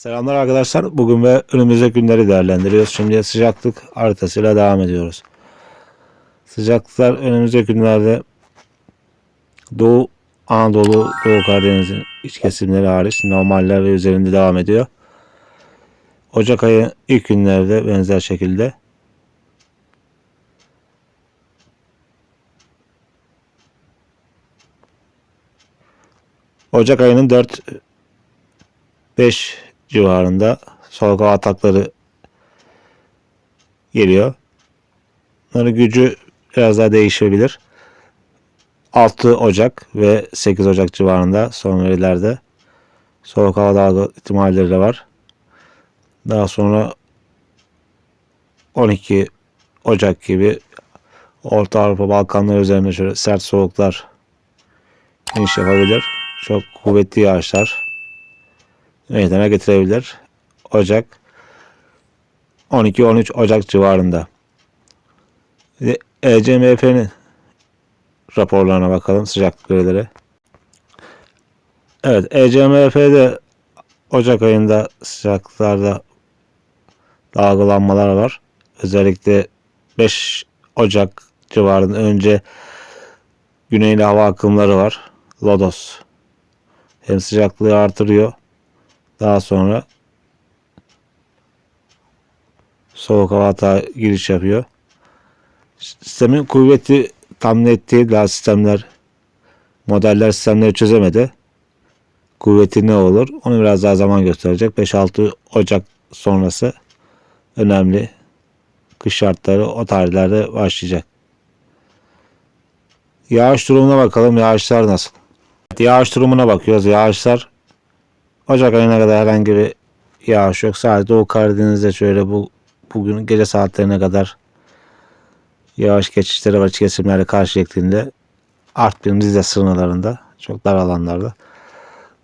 Selamlar arkadaşlar. Bugün ve önümüzdeki günleri değerlendiriyoruz. Şimdi sıcaklık haritasıyla devam ediyoruz. Sıcaklıklar önümüzdeki günlerde Doğu Anadolu, Doğu Karadeniz'in iç kesimleri hariç normaller ve üzerinde devam ediyor. Ocak ayı ilk günlerde benzer şekilde Ocak ayının 4 5 civarında soğuk hava atakları geliyor. Bunların gücü biraz daha değişebilir. 6 Ocak ve 8 Ocak civarında son verilerde soğuk hava dalga ihtimalleri de var. Daha sonra 12 Ocak gibi Orta Avrupa Balkanlar üzerinde şöyle sert soğuklar iniş yapabilir. Çok kuvvetli yağışlar meydana getirebilir. Ocak 12-13 Ocak civarında. ECMF'nin raporlarına bakalım sıcaklık verileri. Evet ECMF'de Ocak ayında sıcaklıklarda dalgalanmalar var. Özellikle 5 Ocak civarında önce güneyli hava akımları var. Lodos hem sıcaklığı artırıyor daha sonra soğuk hava hata giriş yapıyor. Sistemin kuvveti tam net değil. Daha sistemler modeller sistemleri çözemedi. Kuvveti ne olur? Onu biraz daha zaman gösterecek. 5-6 Ocak sonrası önemli. Kış şartları o tarihlerde başlayacak. Yağış durumuna bakalım. Yağışlar nasıl? Yağış durumuna bakıyoruz. Yağışlar Ocak ayına kadar herhangi bir yağış yok. Sadece Doğu Karadeniz'de şöyle bu bugün gece saatlerine kadar yağış geçişleri var iç kesimlerle karşı şeklinde. Artvin Rize sınırlarında çok dar alanlarda.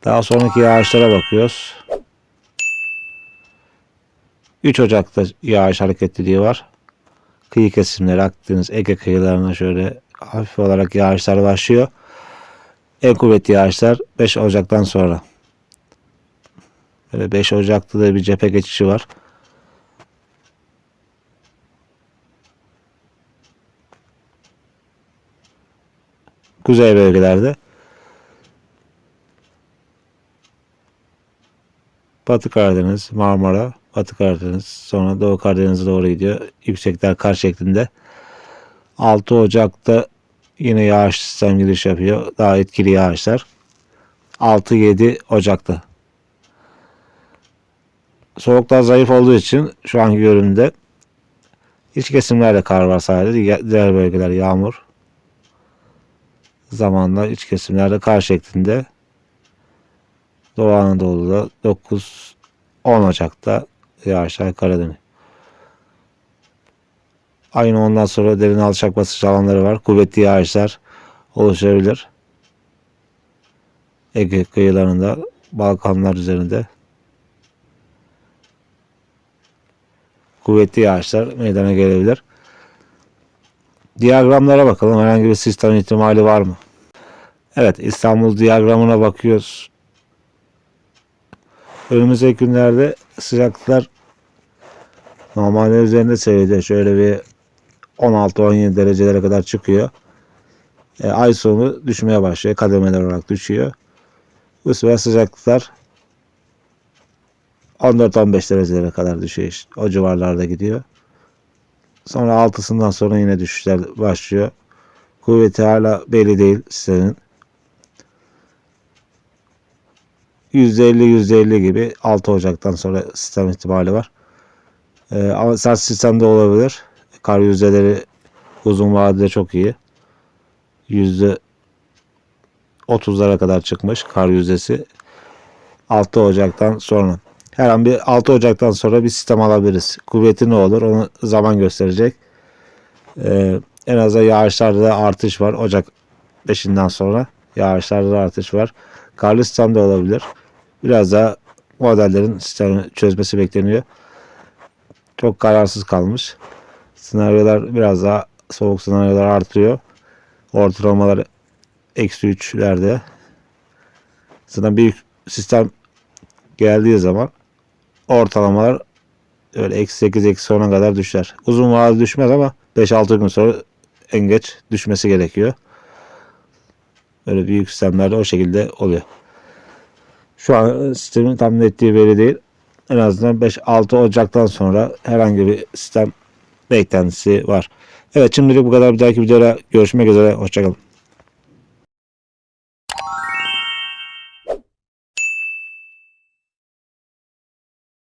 Daha sonraki yağışlara bakıyoruz. 3 Ocak'ta yağış hareketliliği var. Kıyı kesimleri Akdeniz, Ege kıyılarına şöyle hafif olarak yağışlar başlıyor. En kuvvetli yağışlar 5 Ocak'tan sonra. Böyle 5 Ocak'ta da bir cephe geçişi var. Kuzey bölgelerde. Batı Karadeniz, Marmara, Batı Karadeniz, sonra Doğu Karadeniz'e doğru gidiyor. Yüksekler kar şeklinde. 6 Ocak'ta yine yağış sistem giriş yapıyor. Daha etkili yağışlar. 6-7 Ocak'ta soğuklar zayıf olduğu için şu anki görünümde iç kesimlerde kar var sadece. Diğer bölgeler yağmur. Zamanla iç kesimlerde kar şeklinde. Doğu Anadolu'da 9-10 Ocak'ta yağışlar Karadeniz. Aynı ondan sonra derin alçak basınç alanları var. Kuvvetli yağışlar oluşabilir. Ege kıyılarında, Balkanlar üzerinde. Kuvvetli yağışlar meydana gelebilir. Diyagramlara bakalım. Herhangi bir sistem ihtimali var mı? Evet İstanbul diyagramına bakıyoruz. Önümüzdeki günlerde sıcaklıklar normalde üzerinde seyrediyor. Şöyle bir 16-17 derecelere kadar çıkıyor. E, ay sonu düşmeye başlıyor. Kademeler olarak düşüyor. Bu sefer sıcaklıklar 14-15 derecelere kadar düşüyor. O civarlarda gidiyor. Sonra altısından sonra yine düşüşler başlıyor. Kuvveti hala belli değil sistemin. %50-%50 gibi 6 Ocak'tan sonra sistem ihtimali var. Ee, ama sert sistemde olabilir. Kar yüzdeleri uzun vadede çok iyi. Yüzde 30'lara kadar çıkmış kar yüzdesi. 6 Ocak'tan sonra. Her an bir 6 Ocak'tan sonra bir sistem alabiliriz. Kuvveti ne olur onu zaman gösterecek. Ee, en azından yağışlarda artış var. Ocak 5'inden sonra yağışlarda artış var. Karlı sistem de olabilir. Biraz daha modellerin sistemi çözmesi bekleniyor. Çok kararsız kalmış. Senaryolar biraz daha soğuk senaryolar artıyor. Ortalamalar eksi 3'lerde. Zaten büyük sistem geldiği zaman ortalamalar öyle eksi 8 eksi 10'a kadar düşer. Uzun vadede düşmez ama 5-6 gün sonra en geç düşmesi gerekiyor. Böyle büyük sistemlerde o şekilde oluyor. Şu an sistemin tahmin ettiği veri değil. En azından 5-6 Ocak'tan sonra herhangi bir sistem beklentisi var. Evet şimdilik bu kadar. Bir dahaki videoda görüşmek üzere. Hoşçakalın.